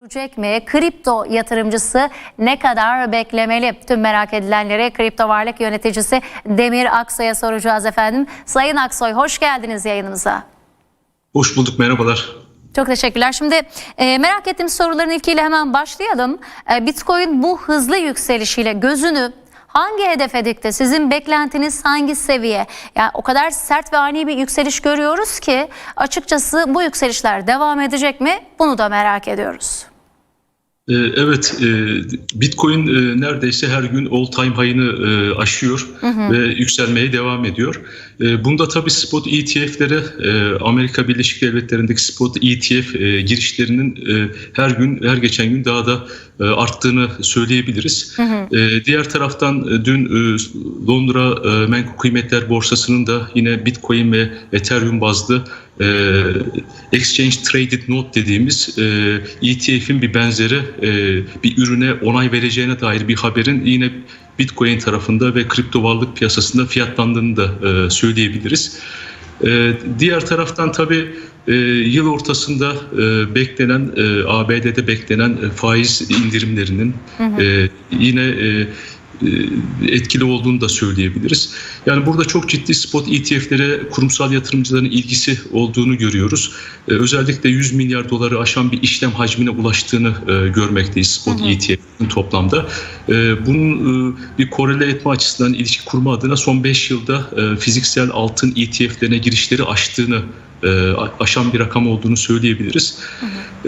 Görecek mi? Kripto yatırımcısı ne kadar beklemeli? Tüm merak edilenleri kripto varlık yöneticisi Demir Aksoy'a soracağız efendim. Sayın Aksoy hoş geldiniz yayınımıza. Hoş bulduk, merhabalar. Çok teşekkürler. Şimdi e, merak ettiğim soruların ilkiyle hemen başlayalım. E, Bitcoin bu hızlı yükselişiyle gözünü hangi hedefe dikti? Sizin beklentiniz hangi seviye? Yani o kadar sert ve ani bir yükseliş görüyoruz ki açıkçası bu yükselişler devam edecek mi? Bunu da merak ediyoruz. Ee, Evet, e, Bitcoin e, neredeyse her gün all time high'ını e, aşıyor ve yükselmeye devam ediyor. Bunda tabii spot ETF'lere, Amerika Birleşik Devletleri'ndeki spot ETF girişlerinin her gün, her geçen gün daha da arttığını söyleyebiliriz. E, Diğer taraftan dün Londra Menkul Kıymetler Borsası'nın da yine Bitcoin ve Ethereum bazlı e, Exchange Traded Note dediğimiz e, ETF'in bir benzeri e, bir ürüne onay vereceğine dair bir haberin yine Bitcoin tarafında ve kripto varlık piyasasında fiyatlandığını da e, söyleyebiliriz. E, diğer taraftan tabii e, yıl ortasında e, beklenen e, ABD'de beklenen e, faiz indirimlerinin e, yine e, e, etkili olduğunu da söyleyebiliriz. Yani burada çok ciddi spot ETF'lere kurumsal yatırımcıların ilgisi olduğunu görüyoruz. E, Özellikle 100 milyar doları aşan bir işlem hacmine ulaştığını e, görmekteyiz spot ETF'nin toplamda. E, Bunun e, bir korele etme açısından ilişki kurma adına son 5 yılda e, fiziksel altın ETF'lerine girişleri aştığını e, aşan bir rakam olduğunu söyleyebiliriz.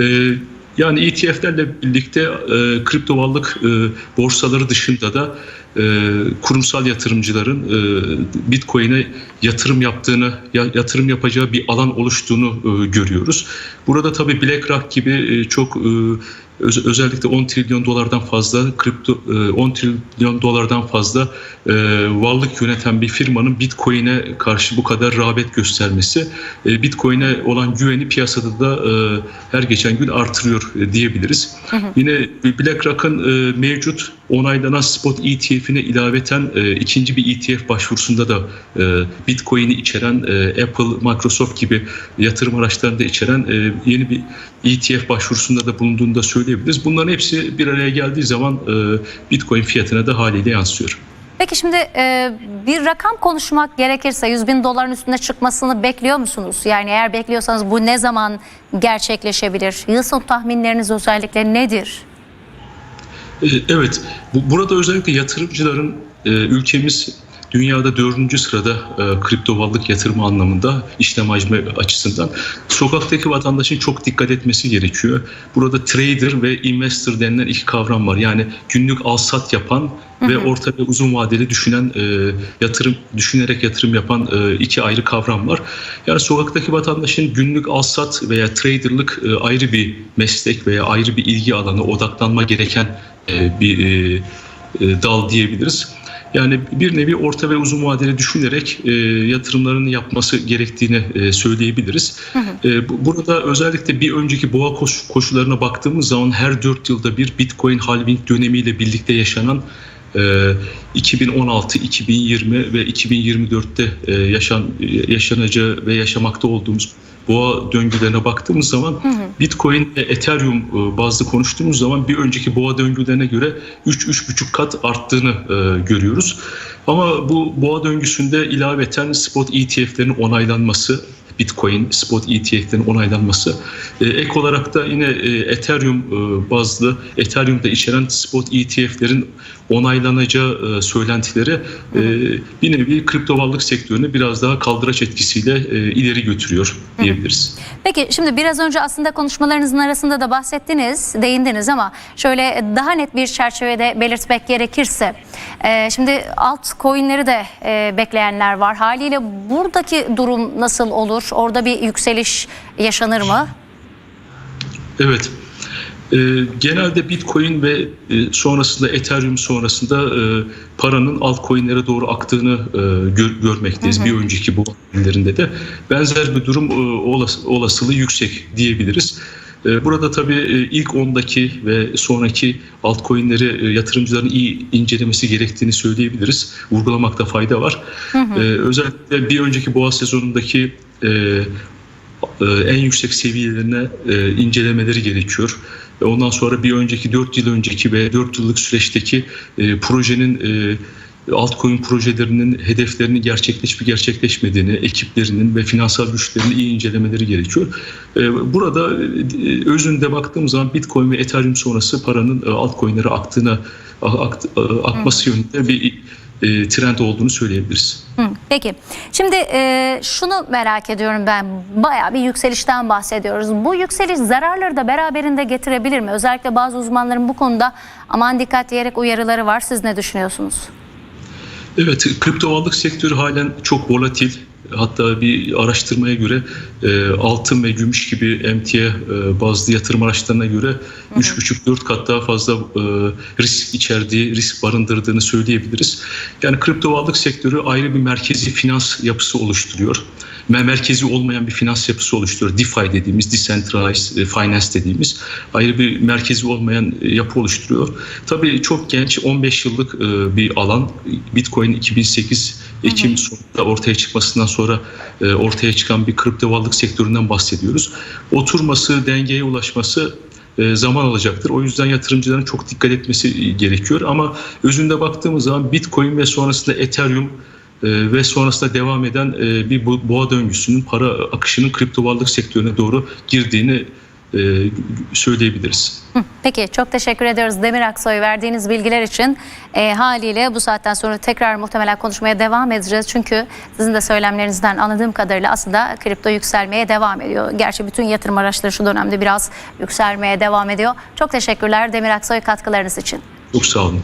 E, yani ETF'lerle birlikte e, kripto varlık e, borsaları dışında da kurumsal yatırımcıların e, Bitcoin'e yatırım yaptığını, ya, yatırım yapacağı bir alan oluştuğunu e, görüyoruz. Burada tabii BlackRock gibi e, çok e, öz- özellikle 10 trilyon dolardan fazla kripto e, 10 trilyon dolardan fazla e, varlık yöneten bir firmanın Bitcoin'e karşı bu kadar rağbet göstermesi e, Bitcoin'e olan güveni piyasada da e, her geçen gün artırıyor e, diyebiliriz. Yine BlackRock'ın e, mevcut onaylanan spot ETF'ine ilaveten e, ikinci bir ETF başvurusunda da e, Bitcoin'i içeren e, Apple, Microsoft gibi yatırım araçlarını da içeren e, yeni bir ETF başvurusunda da bulunduğunu da söyleyebiliriz. Bunların hepsi bir araya geldiği zaman e, Bitcoin fiyatına da haliyle yansıyor. Peki şimdi e, bir rakam konuşmak gerekirse 100 bin doların üstüne çıkmasını bekliyor musunuz? Yani eğer bekliyorsanız bu ne zaman gerçekleşebilir? Yıl sonu tahminleriniz özellikle nedir? E, Evet, bu, burada özellikle yatırımcıların e, ülkemiz dünyada dördüncü sırada e, kripto varlık yatırımı anlamında işlem hacmi açısından sokaktaki vatandaşın çok dikkat etmesi gerekiyor. Burada trader ve investor denilen iki kavram var. Yani günlük al sat yapan ve orta ve uzun vadeli düşünen e, yatırım düşünerek yatırım yapan e, iki ayrı kavram var. Yani sokaktaki vatandaşın günlük al sat veya traderlık e, ayrı bir meslek veya ayrı bir ilgi alanı odaklanma gereken bir e, e, dal diyebiliriz. Yani bir nevi orta ve uzun vadeli düşünerek e, yatırımlarını yapması gerektiğini e, söyleyebiliriz. E, bu- burada özellikle bir önceki boğa koş- koşullarına baktığımız zaman her 4 yılda bir Bitcoin halving dönemiyle birlikte yaşanan e, 2016, 2020 ve 2024'te e, yaşan yaşanacağı ve yaşamakta olduğumuz boğa döngülerine baktığımız zaman Bitcoin ve Ethereum e, bazlı konuştuğumuz zaman bir önceki boğa döngülerine göre 3-3,5 kat arttığını e, görüyoruz. Ama bu boğa döngüsünde ilaveten spot ETF'lerin onaylanması Bitcoin spot ETF'lerin onaylanması. E, ek olarak da yine e, Ethereum e, bazlı Ethereum'da içeren spot ETF'lerin onaylanacağı e, söylentileri e, bir nevi kripto varlık sektörünü biraz daha kaldıraç etkisiyle e, ileri götürüyor diyebiliriz. Peki şimdi biraz önce aslında konuşmalarınızın arasında da bahsettiniz, değindiniz ama şöyle daha net bir çerçevede belirtmek gerekirse e, şimdi alt coinleri de e, bekleyenler var. Haliyle buradaki durum nasıl olur? Orada bir yükseliş yaşanır mı? Evet. Ee, genelde Bitcoin ve e, sonrasında Ethereum sonrasında e, paranın altcoin'lere doğru aktığını e, gör- görmekteyiz. Bir önceki bu hallerinde de benzer bir durum e, olas- olasılığı yüksek diyebiliriz. E, Burada tabii e, ilk 10'daki ve sonraki altcoin'leri e, yatırımcıların iyi incelemesi gerektiğini söyleyebiliriz. Vurgulamakta fayda var. E, Özellikle bir önceki boğa sezonundaki e, e, en yüksek seviyelerine e, incelemeleri gerekiyor. E, Ondan sonra bir önceki 4 yıl önceki ve 4 yıllık süreçteki e, projenin e, altcoin projelerinin hedeflerini gerçekleşip gerçekleşmediğini, ekiplerinin ve finansal güçlerini iyi incelemeleri gerekiyor. E, Burada özünde baktığım zaman Bitcoin ve Ethereum sonrası paranın altcoin'lere aktığına akt- akması yönünde bir e, trend olduğunu söyleyebiliriz. Hı, Peki. Şimdi e, şunu merak ediyorum ben. Bayağı bir yükselişten bahsediyoruz. Bu yükseliş zararları da beraberinde getirebilir mi? Özellikle bazı uzmanların bu konuda aman dikkat diyerek uyarıları var. Siz ne düşünüyorsunuz? Evet, kripto varlık sektörü halen çok volatil. Hatta bir araştırmaya göre e, altın ve gümüş gibi emtia e, bazlı yatırım araçlarına göre 3,5-4 kat daha fazla e, risk içerdiği, risk barındırdığını söyleyebiliriz. Yani kripto varlık sektörü ayrı bir merkezi finans yapısı oluşturuyor. Mer- Merkezi olmayan bir finans yapısı oluşturuyor. DeFi dediğimiz, Decentralized e, Finance dediğimiz ayrı bir merkezi olmayan e, yapı oluşturuyor. Tabii çok genç, 15 yıllık e, bir alan. Bitcoin 2008 Ekim sonunda ortaya çıkmasından sonra e, ortaya çıkan bir kripto varlık sektöründen bahsediyoruz. Oturması, dengeye ulaşması e, zaman alacaktır. O yüzden yatırımcıların çok dikkat etmesi gerekiyor. Ama özünde baktığımız zaman Bitcoin ve sonrasında Ethereum e, ve sonrasında devam eden e, bir bo- boğa döngüsünün para akışının kripto varlık sektörüne doğru girdiğini e, söyleyebiliriz. Peki çok teşekkür ediyoruz Demir Aksoy verdiğiniz bilgiler için. E, haliyle bu saatten sonra tekrar muhtemelen konuşmaya devam edeceğiz. Çünkü sizin de söylemlerinizden anladığım kadarıyla aslında kripto yükselmeye devam ediyor. Gerçi bütün yatırım araçları şu dönemde biraz yükselmeye devam ediyor. Çok teşekkürler Demir Aksoy katkılarınız için. Çok sağ olun.